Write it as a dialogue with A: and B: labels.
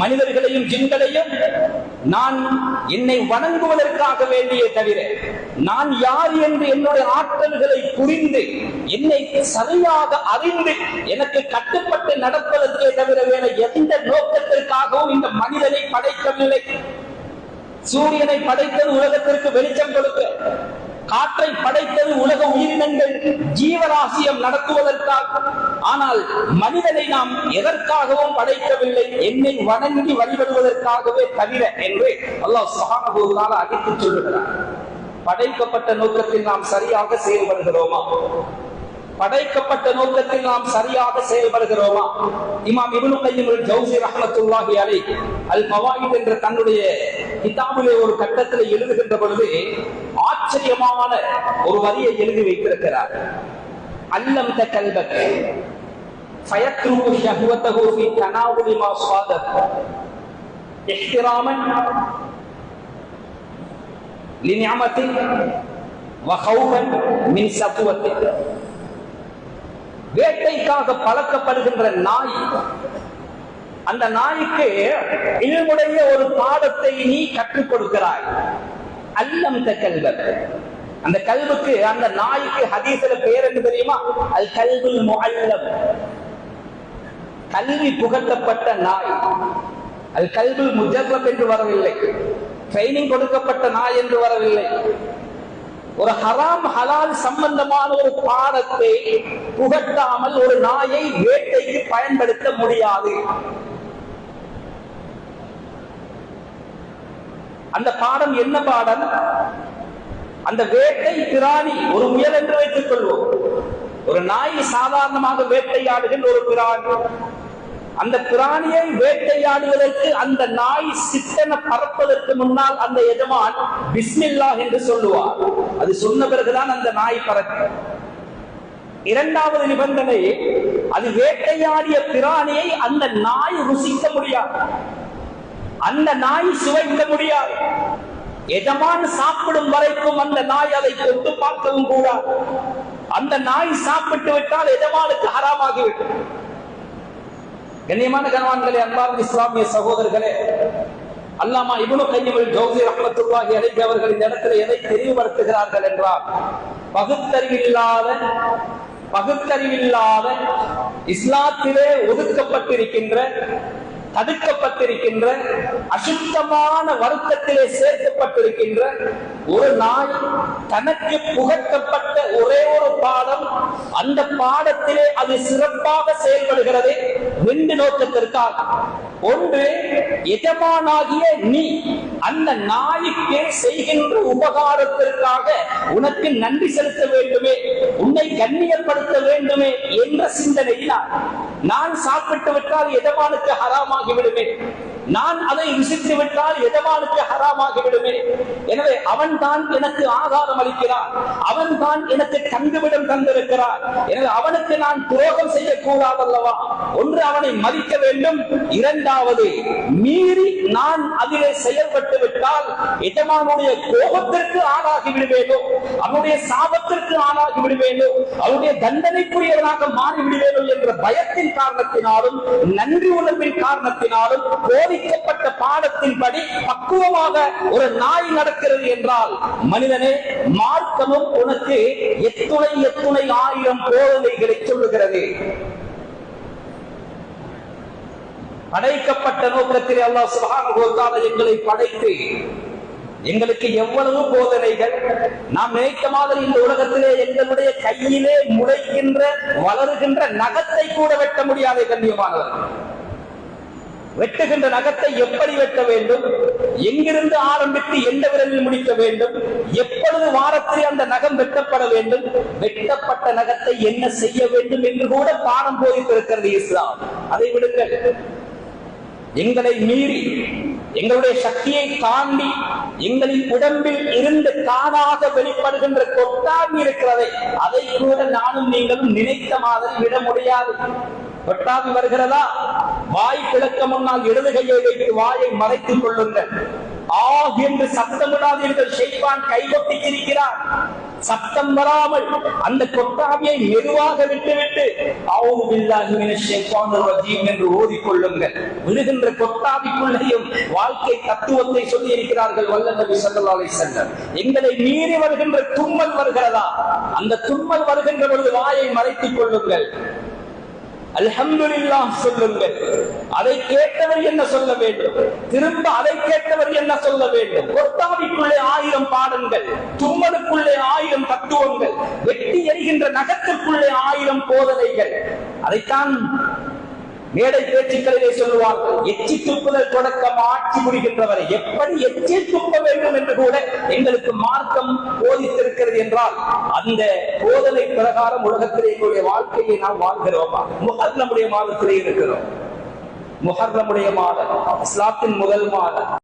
A: மனிதர்களையும் ஜின்களையும் நான் என்னை வணங்குவதற்காக வேண்டிய தவிர நான் யார் என்று என்னுடைய ஆற்றல்களை புரிந்து என்னை சரியாக அறிந்து எனக்கு கட்டுப்பட்டு நடப்பதற்கே தவிர வேற எந்த நோக்கத்திற்காகவும் இந்த மனிதனை படைக்கவில்லை. சூரியனை படைத்தது உலகத்திற்கு வெளிச்சம் கொடுக்க. காற்றை படைத்தது உலக உயிரினங்கள் ஜீவராசியம் நடத்துவதற்காக. ஆனால் மனிதனை நாம் எதற்காகவும் படைக்கவில்லை? என்னை வணங்கி வழிபடுவதற்காகவே தவிர என்று அல்லாஹ் சுகானபோதால அடித்து சொல்லுகிறார். படைக்கப்பட்ட நோக்கத்தில் நாம் சரியாக செயல்படுகிறோமா? படைக்கப்பட்ட நோக்கத்தில் நாம் சரியாக செயல்படுகிறோமா? இமாம் இப்னு கையம் ஜௌசி ரஹ்மத்துல்லாஹி அலை அல் பவாயித் என்ற தன்னுடைய கிதாபிலே ஒரு கட்டத்தில் எழுதுகின்ற பொழுது ஆச்சரியமான ஒரு வரியை எழுதி வைத்திருக்கிறார் அல்லம் த கல்பக் ஃபயத்ருக்கு ஷஹ்வத்தஹு ஃபீ தனாவுலி மா ஸாதத் இஹ்திராமன் لنعمته وخوفا من سطوته வேட்டைக்காக பழக்கப்படுகின்ற நாய் அந்த நாய்க்கு இல்முடைய ஒரு பாடத்தை நீ கற்றுக் கொடுக்கிறாய் அல்லம் கல்வர் அந்த கல்வுக்கு அந்த நாய்க்கு ஹதீஸ்ல பேர் என்ன தெரியுமா? அல் கல்வில் முஅல்லம் கல்வி புகட்டப்பட்ட நாய். அது கல்வில் முஜர்ரப் என்று வரவில்லை. ட்ரைனிங் கொடுக்கப்பட்ட நாய் என்று வரவில்லை. ஒரு ஹராம் ஹலால் சம்பந்தமான ஒரு பாடத்தை புகட்டாமல் ஒரு நாயை வேட்டைக்கு பயன்படுத்த முடியாது. அந்த பாடம் என்ன பாடம்? அந்த வேட்டை பிராணி ஒரு முயல் என்று வைத்துக் கொள்வோம். ஒரு நாய் சாதாரணமாக வேட்டையாடுகின்ற ஒரு பிராணி. அந்த பிராணியை வேட்டையாடுவதற்கு அந்த நாய் சித்தனை பறப்பதற்கு முன்னால் அந்த எஜமான் பிஸ்மில்லா என்று சொல்லுவார். அது சொன்ன பிறகுதான் அந்த நாய் பறக்கும். இரண்டாவது நிபந்தனை அது வேட்டையாடிய பிராணியை அந்த நாய் ருசிக்க முடியாது. அந்த நாய் சுவைக்க முடியாது. எஜமான் சாப்பிடும் வரைக்கும் அந்த நாய் அதை தொட்டு பார்க்கவும் கூடாது. அந்த நாய் சாப்பிட்டு விட்டால் எஜமானுக்கு ஹராமாகிவிடும். கண்ணியமான கணவான்களே அன்பார்ந்த இஸ்லாமிய சகோதரர்களே அல்லாமா இவ்வளவு கையமில் ஜௌசி ரஹ்மத்துல்லாஹி அலைஹி அவர்கள் இந்த இடத்துல எதை தெளிவுபடுத்துகிறார்கள் என்றால் பகுத்தறிவில்லாத பகுத்தறிவில்லாத இஸ்லாத்திலே ஒதுக்கப்பட்டிருக்கின்ற தடுக்கப்பட்டிருக்கின்ற அசுத்தமான வருத்தத்திலே சேர்க்கப்பட்டிருக்கின்ற ஒரு நாய் தனக்கு புகட்டப்பட்ட ஒரே ஒரு பாடம் அந்த பாடத்திலே அது சிறப்பாக செயல்படுகிறது ரெண்டு நோக்கத்திற்காக. ஒன்று எஜமானாகிய நீ அந்த நாய்க்கே செய்கின்ற உபகாரத்திற்காக உனக்கு நன்றி செலுத்த வேண்டுமே உன்னை கண்ணியப்படுத்த வேண்டுமே என்ற சிந்தனையினால் நான் சாப்பிட்டு விட்டால் எதமானுக்கு ஹராமாகி விடுமே நான் அதை விசித்து விட்டால் எஜமானுக்கு ஹராமாகி விடுமே எனவே அவன் தான் எனக்கு ஆகாரம் அளிக்கிறான். அவன் தான் எனக்கு தங்குவிடம் தந்திருக்கிறான். எனவே அவனுக்கு நான் துரோகம் செய்யக்கூடாது அல்லவா ஒன்று அவனை மதிக்க வேண்டும் இரண்டாவது மீறி நான் அதிலே செயல்பட்டு விட்டால் எஜமானுடைய கோபத்திற்கு ஆளாகி விடுவேனோ அவனுடைய சாபத்திற்கு ஆளாகி விடுவேனோ அவனுடைய தண்டனைக்குரியவனாக மாறி விடுவேனோ என்ற பயத்தின் காரணத்தினாலும் நன்றி உணர்வின் காரணத்தினாலும் போதிக்கப்பட்ட பாடத்தின்படி பக்குவமாக ஒரு நாய் நடக்கிறது என்றால் மனிதனே மார்க்கமும் உனக்கு எத்துணை எத்துணை ஆயிரம் போதனைகளை சொல்லுகிறது. படைக்கப்பட்ட நோக்கத்தில் அல்லாஹ் சுபான எங்களை படைத்து எங்களுக்கு எவ்வளவு போதனைகள்? நாம் நினைத்த மாதிரி இந்த உலகத்திலே எங்களுடைய கையிலே முளைக்கின்ற வளருகின்ற நகத்தை கூட வெட்ட முடியாத கண்ணியமானவர். வெட்டுகின்ற நகத்தை எப்படி வெட்ட வேண்டும்? எங்கிருந்து ஆரம்பித்து எந்த விரலில் முடிக்க வேண்டும்? எப்பொழுது வாரத்தில் அந்த நகம் வெட்டப்பட வேண்டும்? வெட்டப்பட்ட நகத்தை என்ன செய்ய வேண்டும் என்று கூட பாடம் போதித்திருக்கிறது இஸ்லாம். அதை விடுங்கள். எங்களை மீறி எங்களுடைய சக்தியை தாண்டி எங்களின் உடம்பில் இருந்து தானாக வெளிப்படுகின்ற கொட்டாவி இருக்கிறதை அதை கூட நானும் நீங்களும் நினைத்த மாதிரி விட முடியாது. கொட்டாவி வருகிறதா? வாய் கிழக்க முன்னால் இடது கையை வைத்து வாயை மறைத்துக் கொள்ளுங்கள். ஆ என்று சத்தமிடாதீர்கள் ஷைத்தான் கைகொட்டி சப்தம் சத்தம் வராமல் அந்த கொட்டாவியை மெதுவாக விட்டுவிட்டு என்று ஓதிக்கொள்ளுங்கள். விழுகின்ற கொட்டாவிக்குள்ளேயும் வாழ்க்கை தத்துவத்தை சொல்லி இருக்கிறார்கள் வல்ல சல்லாலை செல்லம் எங்களை மீறி வருகின்ற தும்மல் வருகிறதா? அந்த தும்மல் வருகின்ற பொழுது வாயை மறைத்துக் கொள்ளுங்கள். அல்ஹம்துலில்லாஹ் சொல்லுங்கள். அதை கேட்டவர் என்ன சொல்ல வேண்டும்? திரும்ப அதை கேட்டவர் என்ன சொல்ல வேண்டும்? கொட்டாவிக்குள்ளே ஆயிரம் பாடங்கள் தும்மலுக்குள்ளே ஆயிரம் தத்துவங்கள் வெட்டி எறிகின்ற நகத்திற்குள்ளே ஆயிரம் போதனைகள். அதைத்தான் மேடை பேச்சுக்களிலே சொல்லுவார்கள் எச்சி துப்புதல் தொடக்கம் ஆட்சி முடிகின்றவரை எப்படி எச்சி துப்ப வேண்டும் என்று கூட எங்களுக்கு மார்க்கம் போதித்திருக்கிறது என்றால் அந்த போதனை பிரகாரம் உலகத்திலே எங்களுடைய வாழ்க்கையை நாம் வாழ்கிறோமா? முகர் நம்முடைய மாதத்திலே இருக்கிறோம். முகர் நம்முடைய மாதம். இஸ்லாத்தின் முதல் மாதம்.